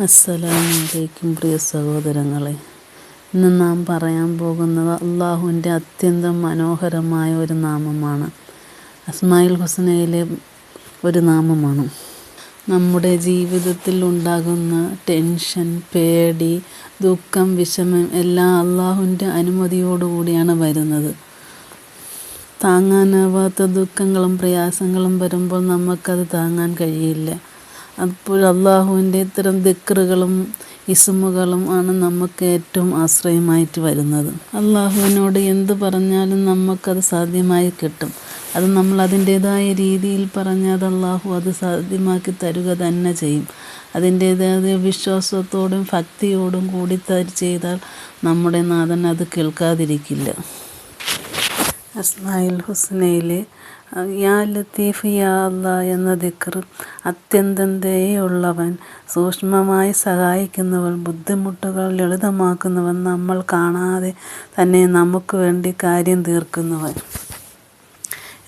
അസ്സലാമലൈക്കും പ്രിയ സഹോദരങ്ങളെ. ഇന്ന് നാം പറയാൻ പോകുന്നത് അള്ളാഹുവിന്റെ അത്യന്തം മനോഹരമായ ഒരു നാമമാണ്. അസ്മായിൽ ഹുസനയിലെ ഒരു നാമമാണ്. നമ്മുടെ ജീവിതത്തിൽ ഉണ്ടാകുന്ന ടെൻഷൻ പേടി ദുഃഖം വിഷമം എല്ലാം അള്ളാഹുവിന്റെ അനുമതിയോടുകൂടിയാണ് വരുന്നത്. താങ്ങാനാവാത്ത ദുഃഖങ്ങളും പ്രയാസങ്ങളും വരുമ്പോൾ നമുക്കത് താങ്ങാൻ കഴിയില്ല. അപ്പോൾ അള്ളാഹുവിന്റെ ഇത്തരം ദിക്റുകളും ഇസുമുകളും ആണ് നമുക്ക് ഏറ്റവും ആശ്രയമായിട്ട് വരുന്നത്. അള്ളാഹുവിനോട് എന്ത് പറഞ്ഞാലും നമുക്കത് സാധ്യമായി കിട്ടും. അത് നമ്മൾ അതിന്റേതായ രീതിയിൽ പറഞ്ഞാൽ അള്ളാഹു അത് സാധ്യമാക്കി തരുക തന്നെ ചെയ്യും. അതിന്റേതായ വിശ്വാസത്തോടും ഭക്തിയോടും കൂടി ചെയ്താൽ നമ്മുടെ നാഥൻ അത് കേൾക്കാതിരിക്കില്ല. അസ്മായിൽ ഹുസ്നയിലെ യാ ലത്തീഫ് യാ അല്ല എന്ന ദിക്ർ അത്യന്തം ദയുള്ളവൻ സൂക്ഷ്മമായി സഹായിക്കുന്നവൻ ബുദ്ധിമുട്ടുകൾ ലളിതമാക്കുന്നവൻ നമ്മൾ കാണാതെ തന്നെ നമുക്ക് വേണ്ടി കാര്യം തീർക്കുന്നവൻ.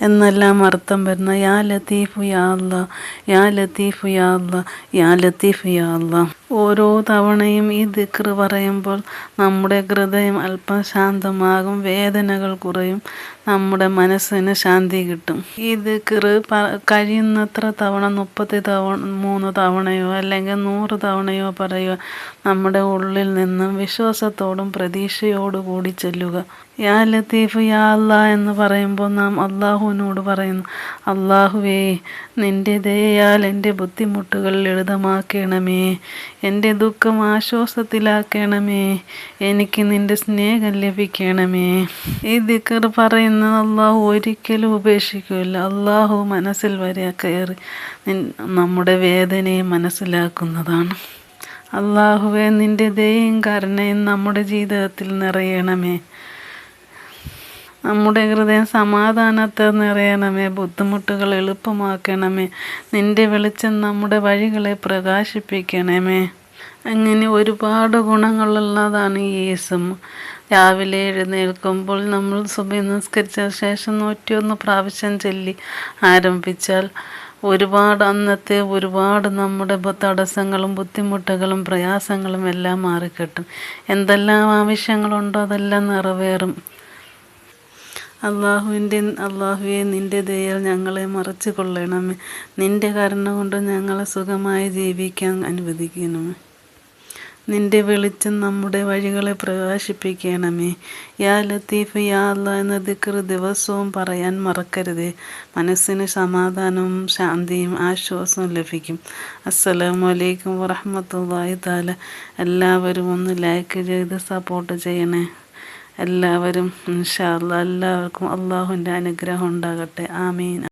എന്നെല്ലാം അർത്ഥം വരുന്ന യാ ലത്തീഫ് യാ അല്ല യാ ലത്തീഫ് യാ അല്ല യാ ലത്തീഫ് യാ അല്ല. ഓരോ തവണയും ഈ ദിക്ർ പറയുമ്പോൾ നമ്മുടെ ഹൃദയം അല്പം ശാന്തമാകും വേദനകൾ കുറയും നമ്മുടെ മനസ്സിന് ശാന്തി കിട്ടും. ഈ ദിക്ർ കഴിയുന്നത്ര തവണ മുപ്പത്തി തവണ മൂന്ന് തവണയോ അല്ലെങ്കിൽ നൂറ് തവണയോ പറയുക നമ്മുടെ ഉള്ളിൽ നിന്നും വിശ്വാസത്തോടും പ്രതീക്ഷയോട് കൂടി ചെല്ലുക. യാ ലത്തീഫ് യാ അല്ലാ എന്ന് പറയുമ്പോൾ നാം അള്ളാഹുവിനോട് പറയുന്നു അള്ളാഹുവേ നിന്റെ ദയാൽ എന്റെ ബുദ്ധിമുട്ടുകൾ ലളിതമാക്കണമേ എന്റെ ദുഃഖം ആശ്വാസത്തിലാക്കണമേ. എനിക്ക് നിന്റെ സ്നേഹം ലഭിക്കണമേ. ഈ ദിക്കർ പറയുന്ന അള്ളാഹു ഒരിക്കലും ഉപേക്ഷിക്കില്ല അള്ളാഹു മനസ്സിൽ വരെ കയറി നമ്മുടെ വേദനയെ മനസ്സിലാക്കുന്നതാണ്. അള്ളാഹുവെ നിന്റെ ദയയും കരുണയും നമ്മുടെ ജീവിതത്തിൽ നിറയണമേ. നമ്മുടെ ഹൃദയം സമാധാനത്തെ നിറയണമേ ബുദ്ധിമുട്ടുകൾ എളുപ്പമാക്കണമേ നിന്റെ വെളിച്ചം നമ്മുടെ വഴികളെ പ്രകാശിപ്പിക്കണമേ. അങ്ങനെ ഒരുപാട് ഗുണങ്ങളുള്ളതാണ് യേസും രാവിലെ എഴുന്നേൽക്കുമ്പോൾ നമ്മൾ സുബി നിസ്കരിച്ച ശേഷം നൂറ്റിയൊന്ന് പ്രാവശ്യം ചൊല്ലി ആരംഭിച്ചാൽ ഒരുപാട് അന്നത്തെ ഒരുപാട് നമ്മുടെ തടസ്സങ്ങളും ബുദ്ധിമുട്ടുകളും പ്രയാസങ്ങളും എല്ലാം മാറിക്കിട്ടും. എന്തെല്ലാം ആവശ്യങ്ങളുണ്ടോ അതെല്ലാം നിറവേറും. അള്ളാഹുവിന്റെ അള്ളാഹുവെ നിന്റെ ദയൽ ഞങ്ങളെ മറച്ചു കൊള്ളണമേ നിന്റെ കരുണ കൊണ്ട് ഞങ്ങളെ സുഖമായി ജീവിക്കാൻ അനുവദിക്കണമേ. നിന്റെ വെളിച്ചം നമ്മുടെ വഴികളെ പ്രകാശിപ്പിക്കണമേ. യാ ലത്തീഫ് യാ അല്ല എന്ന ദിക്കർ ദിവസവും പറയാൻ മറക്കരുത്. മനസ്സിന് സമാധാനവും ശാന്തിയും ആശ്വാസവും ലഭിക്കും. അസ്സലാമലൈക്കും വറഹമത്തല്ലാഹി താല എല്ലാവരും ഒന്ന് ലൈക്ക് ചെയ്ത് സപ്പോർട്ട് ചെയ്യണേ. എല്ലാവരും ഇൻഷാ എല്ലാവർക്കും അള്ളാഹുവിന്റെ അനുഗ്രഹം ഉണ്ടാകട്ടെ. ആമീൻ.